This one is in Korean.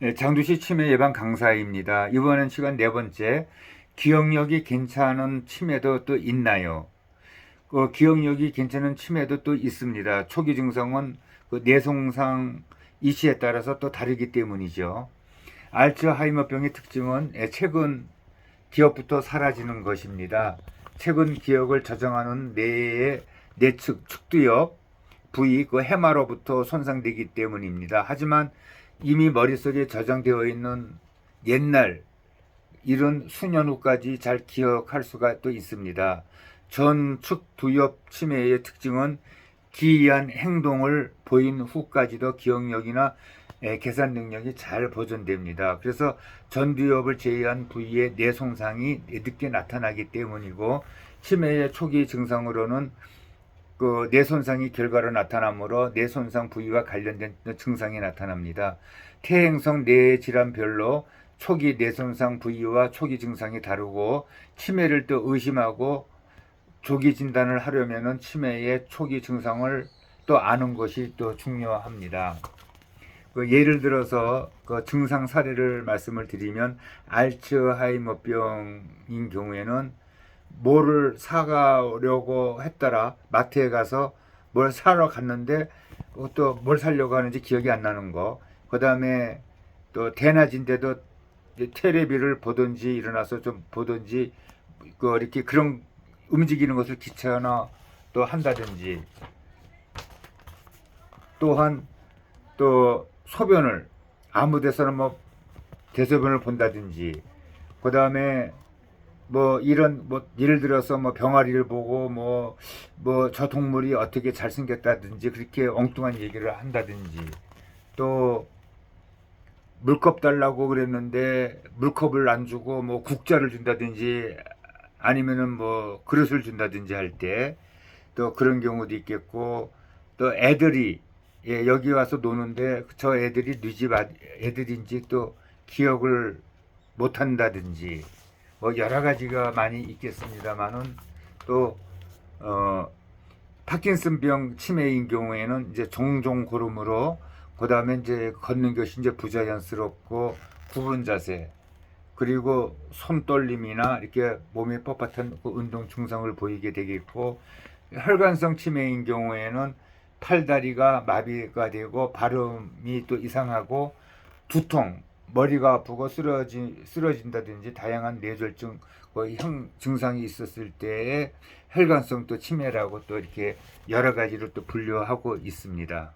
네, 장두시 치매 예방 강사입니다. 이번엔 시간 네 번째. 기억력이 괜찮은 치매도 또 있나요? 그 기억력이 괜찮은 치매도 또 있습니다. 초기 증상은 그 뇌손상 이시에 따라서 또 다르기 때문이죠. 알츠하이머병의 특징은 예, 최근 기억부터 사라지는 것입니다. 최근 기억을 저장하는 뇌의 뇌측 축두엽 부위 그 해마로부터 손상되기 때문입니다. 하지만 이미 머릿속에 저장되어 있는 옛날 이런 수년 후까지 잘 기억할 수가 또 있습니다. 전축 두엽 치매의 특징은 기이한 행동을 보인 후까지도 기억력이나 에, 계산 능력이 잘 보존됩니다. 그래서 전두엽을 제외한 부위의 뇌손상이 늦게 나타나기 때문이고 치매의 초기 증상으로는 그 뇌손상이 결과로 나타나므로 뇌손상 부위와 관련된 증상이 나타납니다. 퇴행성 뇌 질환별로 초기 뇌손상 부위와 초기 증상이 다르고 치매를 또 의심하고 조기 진단을 하려면은 치매의 초기 증상을 또 아는 것이 또 중요합니다. 그 예를 들어서 그 증상 사례를 말씀을 드리면 알츠하이머병인 경우에는 뭐를 사가려고 했더라. 마트에 가서 뭘 사러 갔는데 또뭘 사려고 하는지 기억이 안 나는 거. 그 다음에 또 대낮인데도 테레비를 보든지 일어나서 좀 보든지 그 이렇게 그런 움직이는 것을 귀찮아 또 한다든지. 또한 또 소변을 아무 데서나 뭐 대소변을 본다든지. 그 다음에 뭐 이런 뭐 예를 들어서 뭐 병아리를 보고 뭐 뭐 저 동물이 어떻게 잘생겼다든지 그렇게 엉뚱한 얘기를 한다든지 또 물컵 달라고 그랬는데 물컵을 안 주고 뭐 국자를 준다든지 아니면은 뭐 그릇을 준다든지 할 때 또 그런 경우도 있겠고 또 애들이 예, 여기 와서 노는데 저 애들이 뉘집 아- 애들인지 또 기억을 못 한다든지 뭐 여러 가지가 많이 있겠습니다만은 또 어, 파킨슨병 치매인 경우에는 이제 종종 고름으로 그 다음에 이제 걷는 것이 이제 부자연스럽고 구분 자세 그리고 손떨림이나 이렇게 몸이 뻣뻣한 그 운동 증상을 보이게 되겠고 혈관성 치매인 경우에는 팔다리가 마비가 되고 발음이 또 이상하고 두통, 머리가 아프고 쓰러지, 쓰러진다든지 다양한 뇌졸중 그형 증상이 있었을 때에 혈관성 또 치매라고 또 이렇게 여러 가지로 또 분류하고 있습니다.